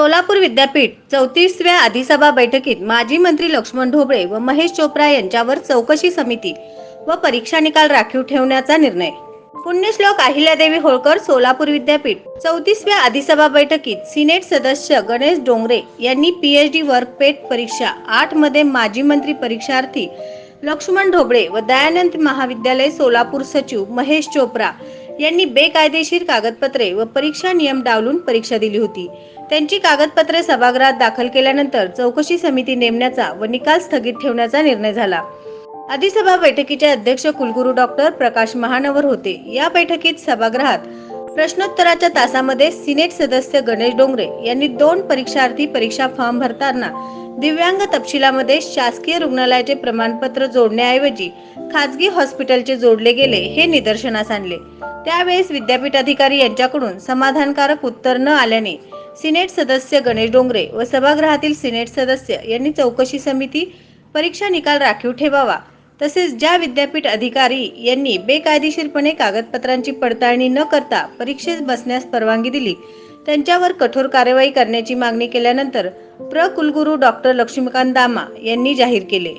सोलापूर विद्यापीठ चौतीसव्या अधिसभा बैठकीत माजी मंत्री लक्ष्मण ढोबळे व महेश चोप्रा यांच्यावर चौकशी समिती व परीक्षा निकाल राखीव ठेवण्याचा निर्णय. पुण्यश्लोक अहिल्यादेवी होळकर सोलापूर विद्यापीठ चौतीसव्या अधिसभा बैठकीत सिनेट सदस्य गणेश डोंगरे यांनी पीएचडी वर्कपेट परीक्षा आठमध्ये माजी मंत्री परीक्षार्थी लक्ष्मण ढोबळे व दयानंद महाविद्यालय सोलापूर सचिव महेश चोप्रा यांनी बेकायदेशीर कागदपत्रे व परीक्षा नियम डावलून परीक्षा दिली होती. त्यांची कागदपत्रे सभागृहात दाखल केल्यानंतर चौकशी समिती नेमण्याचा व निकाल स्थगित ठेवण्याचा निर्णय झाला. अधिसभा बैठकीचे अध्यक्ष कुलगुरू डॉक्टर प्रकाश महानवर होते. या बैठकीत सभागृहात प्रश्नोत्तराच्या तासामध्ये सिनेट सदस्य गणेश डोंगरे यांनी दोन परीक्षार्थी परीक्षा फॉर्म भरताना दिव्यांग तपशिलामध्ये शासकीय रुग्णालयाचे प्रमाणपत्र जोडण्याऐवजी खाजगी हॉस्पिटलचे जोडले गेले हे निदर्शनास आणले. त्यावेळेस विद्यापीठ अधिकारी यांच्याकडून समाधानकारक उत्तर न आल्याने सिनेट सदस्य गणेश डोंगरे व सभागृहातील सिनेट सदस्य यांनी चौकशी समिती परीक्षा निकाल राखीव ठेवावा तसेच ज्या विद्यापीठ अधिकारी यांनी बेकायदेशीरपणे कागदपत्रांची पडताळणी न करता परीक्षेस बसण्यास परवानगी दिली त्यांच्यावर कठोर कारवाई करण्याची मागणी केल्यानंतर प्र कुलगुरू डॉक्टर लक्ष्मीकांत दामा यांनी जाहीर केले.